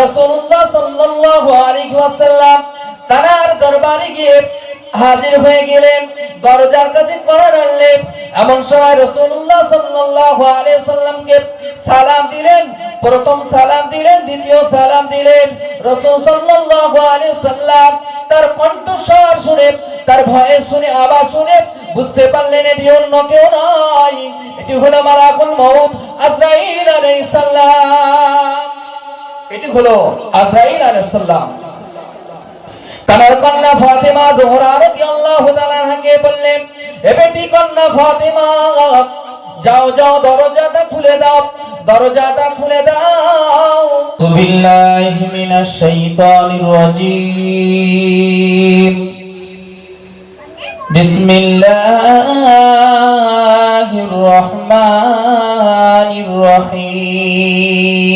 রাসূলুল্লাহ সাল্লাল্লাহু আলাইহি ওয়াসাল্লাম তার দরবারে গিয়ে হাজির হয়ে গেলেন। দরজার কাছে কড়া রাখলেন। এমন সময় রাসূলুল্লাহ সাল্লাল্লাহু আলাইহি ওয়াসাল্লামকে সালাম দিলেন। প্রথম সালাম দিলেন, দ্বিতীয় সালাম দিলেন। রাসূল সাল্লাল্লাহু আলাইহি ওয়াসাল্লাম তার কণ্ঠস্বর শুনে, তার ভয়েস শুনে, আওয়াজ শুনে বুঝতে পারলেন, এটি অন্য কেউ নয়। এটি হলো মালাকুল মউত আজরাইল আলাইহিস সালাম। এটি হলো আজরাইল আলাইহিসসালাম তার কন্যা ফাতেমা জোহরা রাদিয়াল্লাহু তাআলা হাকে বললেন, এ বেটি কন্যা ফাতেমা, যাও যাও, দরজাটা খুলে দাও, দরজাটা খুলে দাও। বিল্লাহি মিনাশ শাইতানির রাজিম। بسم الله الرحمن الرحيم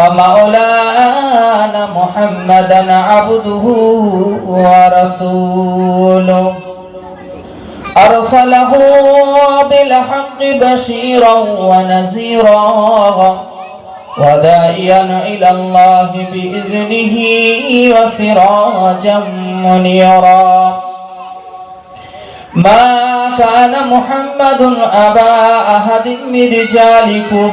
ومولانا محمدا عبده ورسوله أرسله بالحق بشيرا ونذيرا وداعيا إلى الله بإذنه وسراجا منيرا ما كان محمد أبا أحد من رجالكم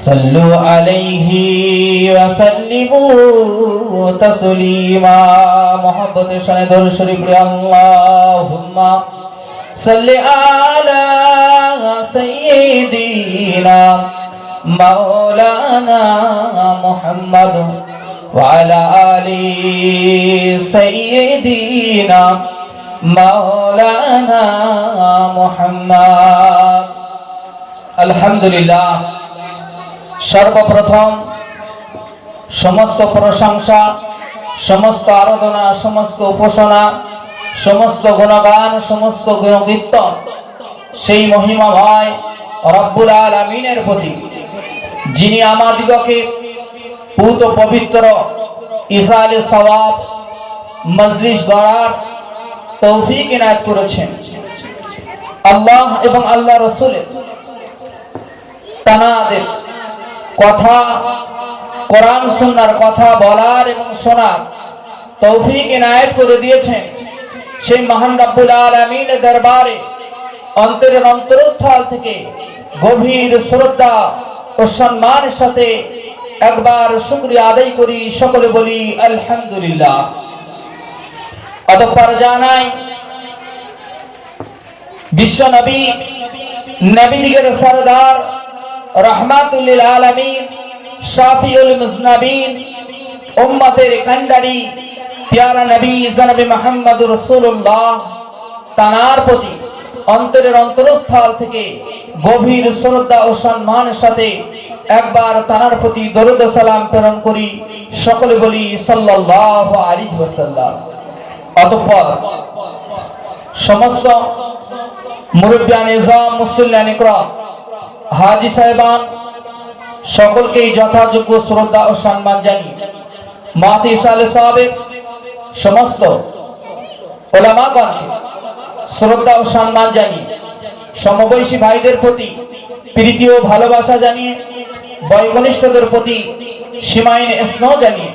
صلوا عليه وسلموا تسليما. محبة شندر شريف اللهم صل على سيدنا مولانا محمد وعلى آل سيدنا مولانا محمد. الحمد لله. সর্বপ্রথম সমস্ত প্রশংসা, সমস্ত আরাধনা, সমস্ত উপাসনা, সমস্ত গুণগান, সমস্ত গুণকীর্তন সেই মহিমাময় রব্বুল আলমিনের প্রতি। যিনি আমাদিগকে পুত পবিত্র ইসালে সওয়াব মজলিস গড়ার তৌফিক এনায়ত করেছেন। আল্লাহ এবং আল্লাহ রসুলের তানাদের কথা, কোরআন, সুন্নার কথা বলার এবং শোনার তৌফিক এনায়েত করে দিয়েছেন সেই মহান রব্বুল আলমিনের দরবারে অন্তরের অন্তরস্থল থেকে গভীর শ্রদ্ধা ও সম্মানের সাথে একবার শুক্রিয়া আদায় করি, সকলে বলি আলহামদুলিল্লাহ। অতঃপর জানাই, বিশ্ব নবী নবীদের সরদার রহমাতুল্লিল আলমিন, শাফিউল মুজনাবিন, উম্মতের কান্ডারি প্যারা নবী জনবী মোহাম্মদ রসুল্লাহ তানার প্রতি অন্তরের অন্তরস্থল থেকে গভীর শ্রদ্ধা ও সাথে একবার তানার প্রতি দরুদ সালাম প্রেরণ করি, সকলে বলি সাল্লাল্লাহু আলাইহি ওয়াসাল্লাম। অতঃপর সমস্ত মুসল্লিয়ান ইকরাম হাজি সাহেবান, সকলকেই যথাযোগ্য শ্রদ্ধা ও সম্মান জানি মাতি সালে সাহেব সমস্ত ওলামাগণকে শ্রদ্ধা ও সম্মান জানি সমবয়সী ভাইদের প্রতি প্রীতি ও ভালোবাসা জানিয়ে বয়কনিষ্ঠদের প্রতি সীমাহীন স্নেহ জানিয়ে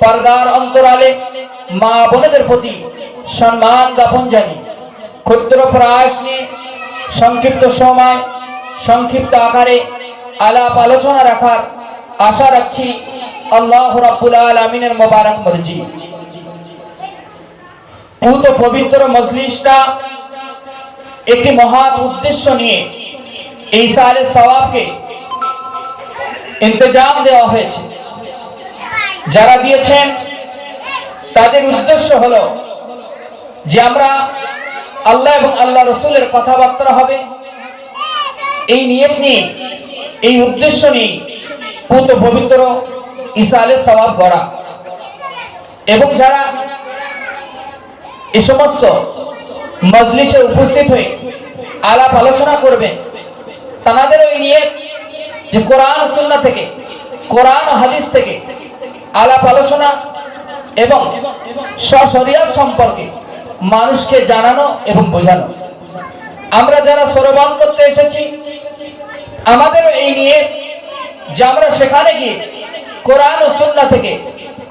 পর্দার অন্তরালে মা বোনেদের প্রতি সম্মান জ্ঞাপন জানিয়ে ক্ষুদ্র প্রয়াস নিয়ে সংক্ষিপ্ত সময় সংক্ষিপ্ত আকারে আলাপ আলোচনা রাখার আশা রাখছি আল্লাহ রাব্বুল আলামিনের মোবারক মর্জি। পুত পবিত্র মজলিসটা একটি মহৎ উদ্দেশ্য নিয়ে এই সালে সওয়াবকে ইন্তজাম দেওয়া হয়েছে। যারা দিয়েছেন, তাদের উদ্দেশ্য হলো যে আমরা আল্লাহ এবং আল্লাহ রসুলের কথাবার্তা হবে এই নিয়ত নিয়ে, এই উদ্দেশ্য নিয়ে পুত পবিত্র ইসালে সওয়াব গড়া। এবং যারা এই সমস্ত মজলিসে উপস্থিত হয়ে আলাপ আলোচনা করবেন তাদের ওই নিয়ে যে কোরআন সুন্না থেকে, কোরআন হাদিস থেকে আলাপ আলোচনা এবং সশরিয়াত সম্পর্কে মানুষকে জানানো এবং বোঝানো। আমরা যারা শ্রবণ করতে এসেছি আমাদেরও এই নিয়ে যে আমরা সেখানে গিয়ে কোরআন ও সুন্না থেকে,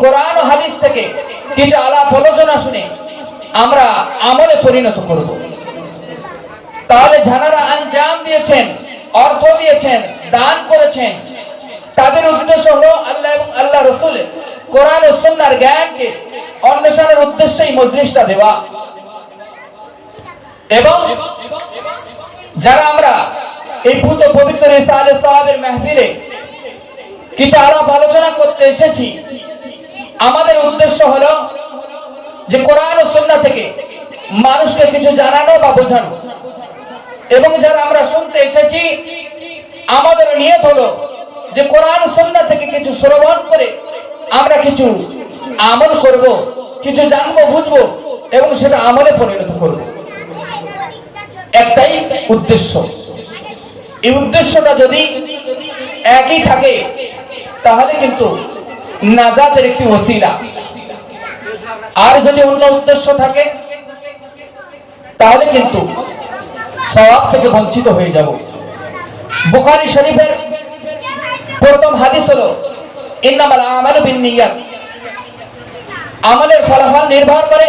কোরআন ও হাদিস থেকে কিছু আলাপ আলোচনা শুনে আমরা আমলে পরিণত করব। তাহলে যারা আঞ্জাম দিয়েছেন, অর্থ দিয়েছেন, দান করেছেন। তাদের উদ্দেশ্য হলো আল্লাহ এবং আল্লাহ রসুলের কোরআন ও সুন্নার জ্ঞানকে অন্বেষণের উদ্দেশ্যেই মজলিসটা দেওয়া। এবং যারা আমরা এই পুত পবিত্র ইসালে সাহাবের মাহফিলে কিছু আলাপ আলোচনা করতে এসেছি। আমাদের উদ্দেশ্য হলো যে কোরআন ও সুন্নাহ থেকে মানুষকে কিছু জানানো বা বোঝানো। এবং যারা আমরা শুনতে এসেছি, আমাদের নিয়ত হলো যে কোরআন সুন্নাহ থেকে কিছু শ্রবণ করে আমরা কিছু আমল করব, কিছু জানব, বুঝব এবং সেটা আমলে পরিণত করব। একটাই উদ্দেশ্য। এই উদ্দেশ্যটা যদি একই থাকে, তাহলে কিন্তু নাজাতের একটি ওসিলা। আর যদি অন্য উদ্দেশ্য থাকে, তাহলে কিন্তু সওয়াব থেকে বঞ্চিত হয়ে যাব। বুখারী শরীফের প্রথম হাদিস হলো, ইন্নামাল আমালু বিন্নিয়াত। আমলের ফলাফল নির্ভর করে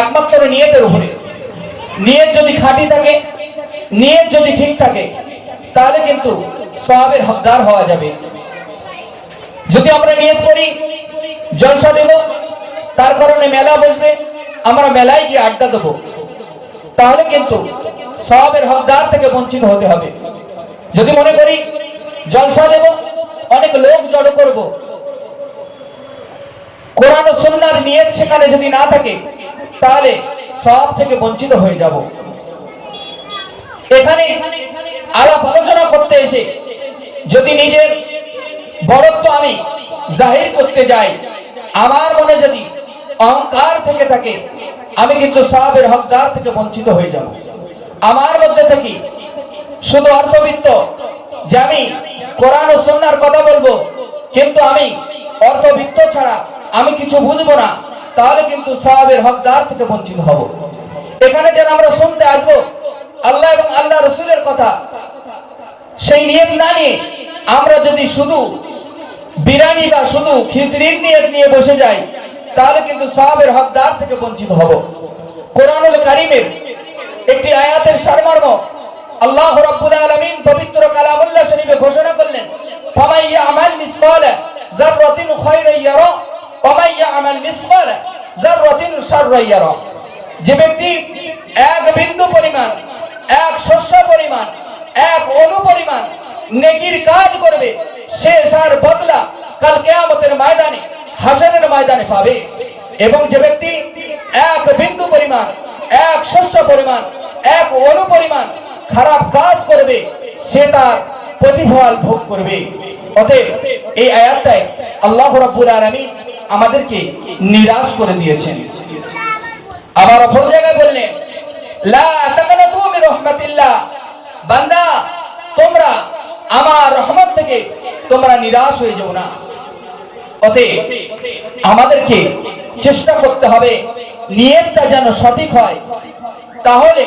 একমাত্র নিয়তের উপরে। নিয়ত যদি খাঁটি থাকে নিয়ত যদি ঠিক থাকে, তাহলে কিন্তু সওয়াবের হকদার হওয়া যাবে। যদি আমরা নিয়ত করি, জলসা দেব, তার কারণে মেলা বসবে, আমরা মেলায় গিয়ে আড্ডা দেবো, তাহলে কিন্তু সবের হকদার থেকে বঞ্চিত হতে হবে। যদি মনে করি, জলসা দেব, অনেক লোক জড়ো করব, কোরআন ও সুন্নার নিয়ত সেখানে যদি না থাকে, তাহলে সব থেকে বঞ্চিত হয়ে যাব। এখানে আলাপ আলোচনা করতে এসে, যদি নিজের বড়ত্ব আমি জাহির করতে যাই, আমার মনে যদি অহংকার থেকে থাকে, আমি কিন্তু সাহাবের হকদার থেকে বঞ্চিত হয়ে যাব। আমার মধ্যে থেকে শুধু অর্থবিত্ত, যে আমি কোরআন ও সন্ন্যার কথা বলব, কিন্তু আমি অর্থবিত্ত ছাড়া আমি কিছু বুঝব না, তাহলে কিন্তু সাহাবের হকদার থেকে বঞ্চিত হব। এখানে যেন আমরা শুনতে আসব আল্লাহ এবং আল্লাহ রসুলের কথা, সেই নিয়ত না নিয়ে আমরা যদি শুধু বিরানি বা শুধু খিচড়ির নিয়ত নিয়ে বসে যাই, তাহলে কিন্তু সাহাবের হকদার থেকে বঞ্চিত হব। কোরআনুল কারিমের একটি আয়াতের সারমর্ম আল্লাহ রাব্বুল আলামিন পবিত্র কালামুল্লাহ শরীফে ঘোষণা করলেন, ফামাই ইয়ামাল মিসকালা যাররাতিন খায়রান ইয়ারা ওয়ামাই ইয়ামাল মিসকালা যাররাতিন শাররান ইয়ারা। যে ব্যক্তি এক বিন্দু পরিমাণ এক শস্য পরিমাণ, এক অনু পরিমাণ নেকির কাজ করবে, সে তার বদলা কাল কেয়ামতের ময়দানে, হাসরের ময়দানে পাবে। এবং যে ব্যক্তি এক বিন্দু পরিমাণ, এক শস্য পরিমাণ, এক অনু পরিমাণ খারাপ কাজ করবে, সে তার প্রতিফল ভোগ করবে। অতএব এই আয়াতটায় আল্লাহ রাব্বুল আলামিন আমাদেরকে নিরাশ করে দিয়েছেন। আবার অপর জায়গায় বললেন, লা তাকানাতু মির বান্দা, তোমরা আমার রহমত থেকে তোমরা নিরাশ হয়ে না। অতএব আমাদেরকে চেষ্টা করতে হবে, নিয়তটা যেন সঠিক হয়। তাহলে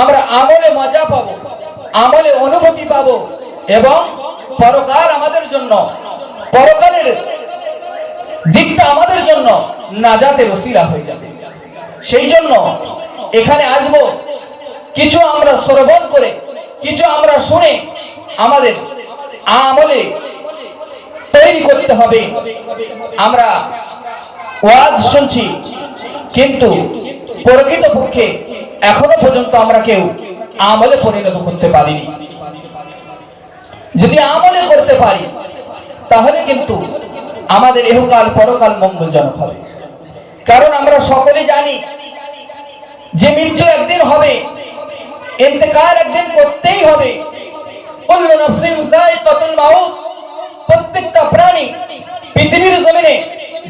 আমরা আমলে মজা পাবো, আমলে অনুভূতি পাবো এবং পরকাল আমাদের জন্য, পরকালের দিকটা আমাদের জন্য হয়ে যাবে। সেই জন্য এখানে আসব কিছু আমরা শ্রবণ করে, কিছু আমরা শুনে আমাদের আমলে তৈরি করতে হবে। আমরা ওয়াজ শুনছি, কিন্তু প্রকৃতপক্ষে এখনও পর্যন্ত আমরা কেউ আমলে পরিণত করতে পারিনি। যদি আমলে করতে পারি, তাহলে কিন্তু আমাদের এহকাল পরকাল মঙ্গলজনক হবে। কারণ আমরা সকলে জানি, যে মৃত্যু একদিন হবে ইন্তেকাল একদিন করতেই হবে। প্রত্যেকটা প্রাণী পৃথিবীর জমিনে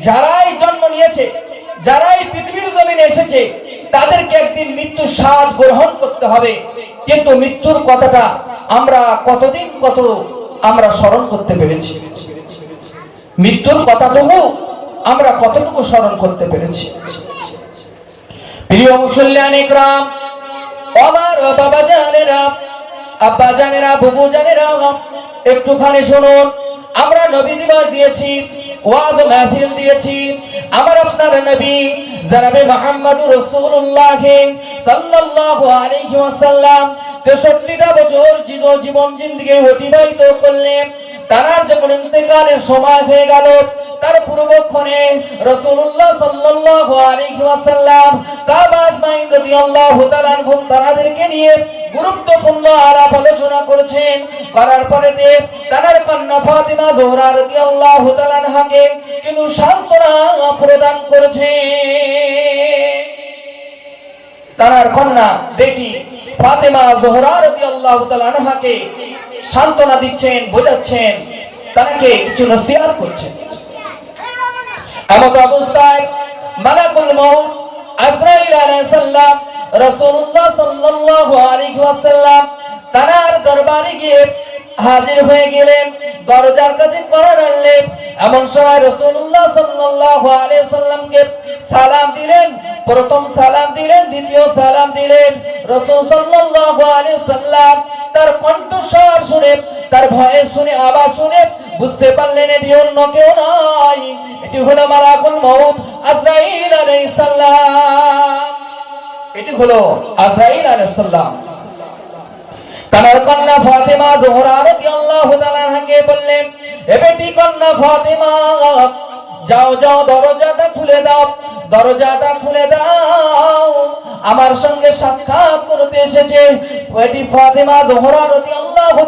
যারাই জন্ম নিয়েছে, যারাই পৃথিবীর জমিনে এসেছে, তাদেরকে একদিন মৃত্যু স্বাদ গ্রহণ করতে হবে। কিন্তু মৃত্যুর কথাটা আমরা কতদিন কত আমরা স্মরণ করতে পেরেছি? মৃত্যুর কথাটুকু আমরা কতটুকু স্মরণ করতে পেরেছি? প্রিয় মুসল্লান ইকরাম আমার বাবা জানেরা, আব্বা জানেরা, বুবু জানেরা, একটুখানি শুনুন। আমরা নবী দিবস দিয়েছি, ওয়াজ মাহফিল দিয়েছি। আমার আপনার নবী, জনাবে মুহাম্মদুর রাসূলুল্লাহ সাল্লাল্লাহু আলাইহি ওয়াসাল্লাম 63টা বছর জীব- জীবন জিন্দেগি অতিবাহিত করলেন। তার যখন ইন্তেকালের সময় হয়ে গেল তার পূর্বক্ষণে রাসূলুল্লাহ তাদেরকে নিয়ে গুরুত্বপূর্ণ আলাপ আলোচনা করেছেন। করার পরে তে তার কন্যা ফাতিমা জোহরা রাদিয়াল্লাহু কিন্তু সান্ত্বনা প্রদান করেছে। তার কন্যা, বেটি ফাতেমা জোহরা রাদিয়াল্লাহু সান্ত্বনা দিচ্ছেন, বোঝাচ্ছেন, তাকে কিছু নসিহত করছেন। এমত অবস্থায় মালাকুল মউত আজরাইল আলাইহিস সালাম, রাসূলুল্লাহ সাল্লাল্লাহু আলাইহি ওয়াসাল্লাম তার দরবারে গিয়ে হাজির হয়ে গেলেন। দরজার কাছে কড়া রাখলেন এমন সময় রাসূলুল্লাহ সাল্লাল্লাহু আলাইহি ওয়াসাল্লামকে সালাম দিলেন। প্রথম সালাম দিলেন, দ্বিতীয় সালাম দিলেন। রাসূল সাল্লাল্লাহু আলাইহি ওয়াসাল্লাম তার কণ্ঠস্বর শুনে তার ভয়ে শুনে আবার শুনে বুঝতে পারলেন এটি অন্য কেউ নয়। এটি হলো মালাকুল মউত আজরাইল আলাইহিস এটি হলো আজরাইল তার কন্যা ফাতেমা জোহরা বললেন, এ বেটি কন্যা ফাতেমা যাও যাও, দরজাটা খুলে দাও, দরজাটা খুলে দাও। আমার সঙ্গে সাক্ষাৎ করতে এসেছে বেটি ফাতেমা জোহরা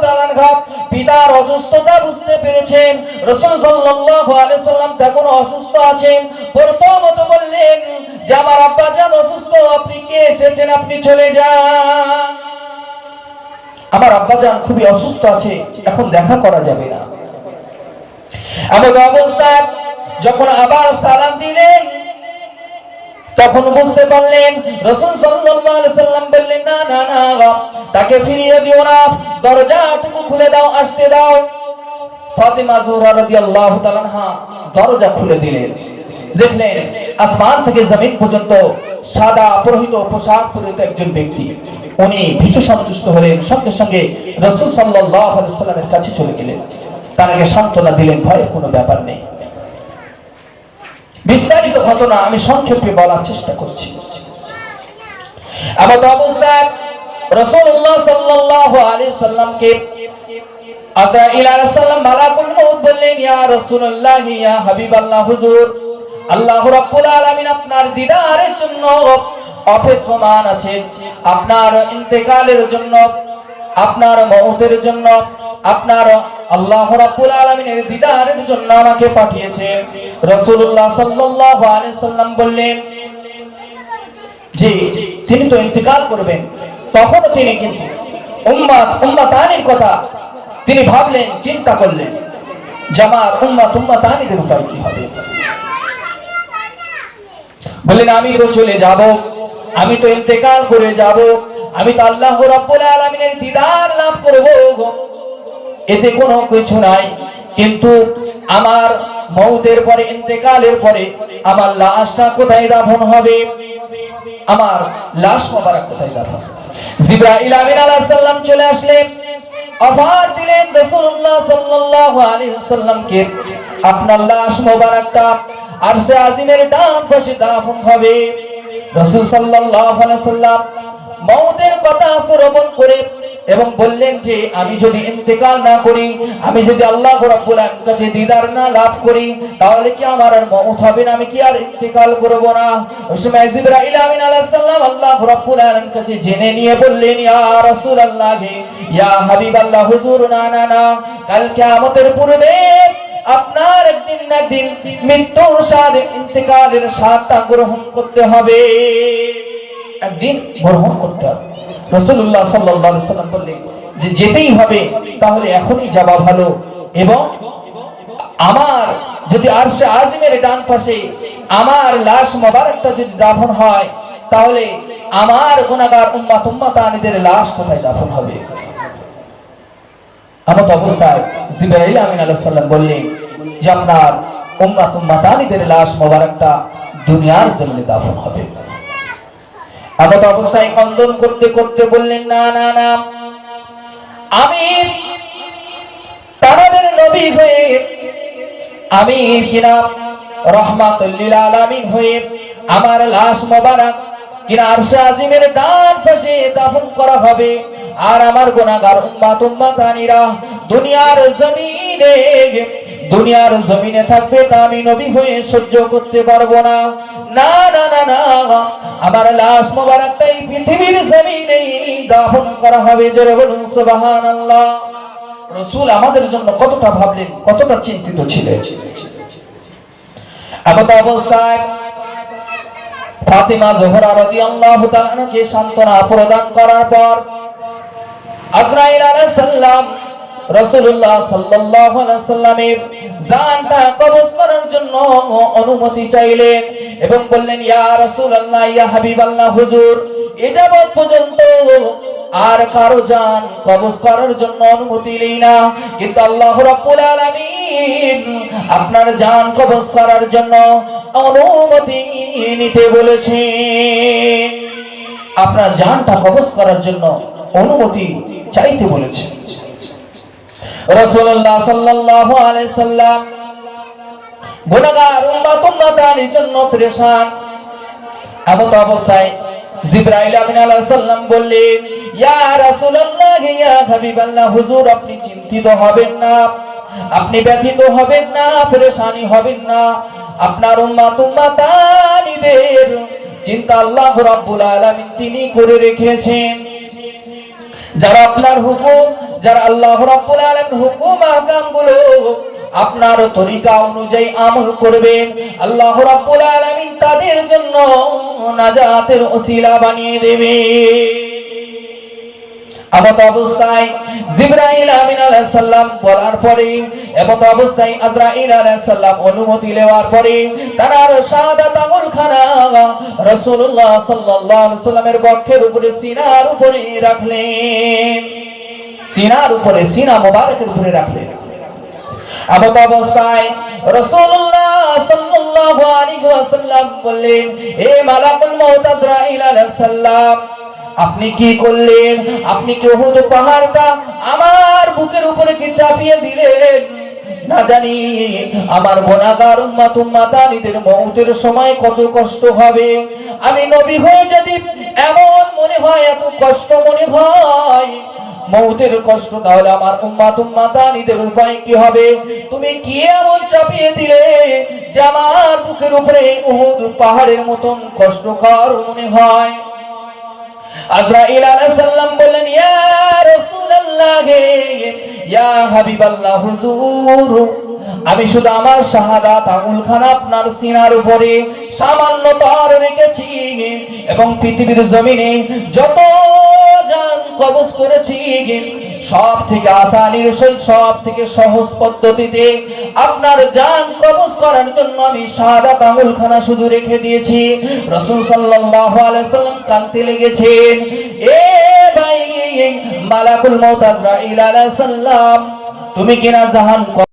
তাআলা আনহা। পিতার অসুস্থতা বুঝতে পেরেছেন। রাসূল সাল্লাম তখন অসুস্থ আছেন। প্রথমত বললেন যে, আমার আব্বা জান অসুস্থ, আপনি কে? এসেছেন, আপনি চলে যান। আমার আব্বাজান খুবই অসুস্থ আছে, এখন দেখা করা যাবে না। এমন অবস্থায় যখন আবার সালাম দিলেন, তখন বুঝতে পারলেন রসুল সাল্লাম বললেন, না না না তাকে ফিরিয়ে দিও না, দরজাটুকু খুলে দাও, আসতে দাও। দরজা খুলে দিলেন। দেখলেন আসমান থেকে জমিন পর্যন্ত সাদা পুরোহিত পোশাক পরিহিত একজন ব্যক্তি। উনি ভীত সন্তুষ্ট হলেন, সঙ্গে সঙ্গে রসুল আলাইহি সাল্লামের কাছে চলে গেলেন। তাকে সান্ত্বনা দিলেন, ভয়ের কোনো ব্যাপার নেই। বিস্তারিত ঘটনা আমি সংক্ষেপে বলার চেষ্টা করছি। এমন অবস্থায় রাসূলুল্লাহ সাল্লাল্লাহু আলাইহি সাল্লামকে আপনার জন্য আপনার ইন্তেকালের জন্য, আপনার মউতের জন্য, আপনার আল্লাহ রাব্বুল আলামিনের দিদারের জন্য আমাকে রাসূলুল্লাহ সাল্লাল্লাহু আলাইহি সাল্লাম বললেন যে তিনি তো ইন্তেকাল করবেন। তখন তিনি কিন্তু উম্মাত কথা তিনি ভাবলেন, চিন্তা করলেন, জামাত, উম্মাত, উম্মাতানিদের উপায় কি হবে? বললেন, আমি তো চলে যাব, আমি তো ইন্তেকাল করে যাব, আমি তো আল্লাহ রাব্বুল আলামিনের দিদার লাভ করব এতে কোনো কিছু নাই। কিন্তু আমার মৌতের পরে, ইন্তেকালের পরে আমার লাশটা কোথায় দাফন হবে? আমার লাশ মোবারক কোথায় দাফন জিব্রাইল আমিন আলাইহিস সালাম চলে আসলেন। অফার দিলেন রাসূলুল্লাহ সাল্লাল্লাহু আলাইহি ওয়াসাল্লামকে, আপনার লাশ মোবারকটা আরশে আজিমের ডান পাশে দাফন হবে। রাসূল সাল্লাল্লাহু আলাইহি ওয়াসাল্লাম মওতের কথা শ্রবণ করে এবং বললেন যে, আমি যদি ইন্তেকাল না করি, আমি যদি আল্লাহ রাব্বুল আলামিনের কাছে দিদার না লাভ করি, তাহলে কি আমার আর মওত হবে না? আমি কি আর ইন্তেকাল করব না? ওই সময় জিবরাইল আমিন আলাইহিস সালাম আল্লাহ রাব্বুল আলামিনের কাছে জেনে নিয়ে বললেন, ইয়া রাসূলুল্লাহ, ইয়া হাবিবাল্লাহ, হুজুর, না না না, কাল কিয়ামতের পূর্বে আপনার একদিন না একদিন মৃত্যুর স্বাদ ইন্তেকালের স্বাদটা গ্রহণ করতে হবে। একদিন গ্রহণ করতে হবে। রসুল্লাহ সাল্লাহ সাল্লাম বললেন যে যেতেই হবে, তাহলে এখনই যাওয়া ভালো। এবং আমার যদি আরশে আজমের ডান পাশে আমার লাশ মোবারকটা যদি দাফন হয়, তাহলে আমার গুনাহগার উম্মাত উম্মাতানিদের লাশ কোথায় দাফন হবে? এমত অবস্থায় জিবরাইল আমিন আলাইহিস সালাম বললেন যে আপনার উম্মাত উম্মাতানিদের লাশ মোবারকটা দুনিয়ার জমিনে দাফন হবে। এমত অবস্থায় খন্দন করতে করতে বললেন, না না না। আমি তাদের নবী হয়ে, আমি কিনা রহমাতুল্লিল আলামিন হয়ে আমার লাশ মোবারক কিনা আরশে আজিমের ডান পাশে দাফন করা হবে। আর আমার গুনাহগার উম্মাত উম্মাতানিরা দুনিয়ার জমিনে দুনিয়ার জমিনে থাকবে তা আমি নবী হয়ে সহ্য করতে পারব না। না না না না, আমার লাশ মোবারকটা এই পৃথিবীর জমিনে দাফন করা হবে, জোরে বলুন, সুবহানাল্লাহ। রসুল আমাদের জন্য কতটা ভাবলেন, কতটা চিন্তিত ছিলেন। এমত অবস্থায় ফাতিমা জোহরা রাদিয়াল্লাহু তাআলাকে সান্ত্বনা প্রদান করার পর আজরাইল আলাইহিস সালাম আলাইহি সাল্লামের জানটা কবজ করার জন্য অনুমতি চাইলেন এবং বললেন, ইয়া রাসূলুল্লাহ, ইয়া হাবিবাল্লাহ, হুজুর এযাবৎ পর্যন্ত আর কারও জান কবজ করার জন্য অনুমতি নেই না। কিন্তু আল্লাহ রাব্বুল আলামিন আপনার জান কবজ করার জন্য অনুমতি নিতে বলেছেন। আপনার জানটা কবজ করার জন্য অনুমতি চাইতে বলেছেন। রাসূলুল্লাহ সাল্লাল্লাহু আলাইহি সাল্লাম গুনাহগার, উম্মত উম্মতানির জন্য পরেশান। এমন অবস্থায় জিব্রাইল আমিন আলাইহিস সালাম বললেন, ইয়া রাসূলুল্লাহ, ইয়া হাবিবাল্লাহ, হুজুর, আপনি চিন্তিত হবেন না। আপনি ব্যথিত হবেন না, পরেশানি হবেন না। আপনার উম্মাত উম্মাতানিদের চিন্তা আল্লাহ রাব্বুল আলামিন তিনি করে রেখেছেন। যারা আপনার হুকুম যারা আল্লাহ রাব্বুল আলামিন হুকুম আহকামগুলো আপনার তরিকা অনুযায়ী আমল করবেন, আল্লাহ রাব্বুল আলামিন তাদের জন্য নাজাতের ওসিলা বানিয়ে দেবে এমত অবস্থায় জিব্রাইল আমিন আলাইহিস সালাম বলার পরে, এমত অবস্থায় আজরাইল আলাইহিস সালাম অনুমতি নেওয়ার পরে, তার শাহাদাত আঙুল খানা রাসূলুল্লাহ সাল্লাল্লাহু আলাইহি সাল্লামের বক্ষের উপরে সিনার উপরে রাখলেন। সিনার উপরে, সিনা মোবারকের উপরে রাখলেন এমত অবস্থায় রাসূলুল্লাহ সাল্লাল্লাহু আলাইহি বললেন হে মালাকুল মউত আজরাইল আপনি কি করলেন? আপনি কি উহুদ পাহাড়টা আমার বুকের উপরে কি চাপিয়ে দিলেন? না জানি, আমার গুনাহগার উম্মাত উম্মাতানিদের মউতের সময় কত কষ্ট হবে। আমি নবী হয়ে যদি এমন মনে হয়, এত কষ্ট মনে হয় মৌতের কষ্ট, তাহলে আমার উম্মাত উম্মাতানিদের উপায় কি হবে? তুমি কি এমন চাপিয়ে দিলে যে আমার বুকের উপরে উহুদ পাহাড়ের মতন কষ্টকর মনে হয়? আমি শুধু আমার শাহাদাত আঙুল খান আপনার সিনার উপরে সামান্য তর রেখেছি এবং পৃথিবীর জমিনে যত কবজ করেছি সব থেকে আসানির সহিত সব থেকে সহজ পদ্ধতিতে আপনার জান কবজ করার জন্য আমি সাদা আঙুল শুধু রেখে দিয়েছি। রসুল সাল্লাহ আলাইসাল্লাম কাঁদতে লেগেছেন, এ ভাই, মালাকুল মৌতাদ আজরাইল আলাইহিস তুমি কিনা জাহান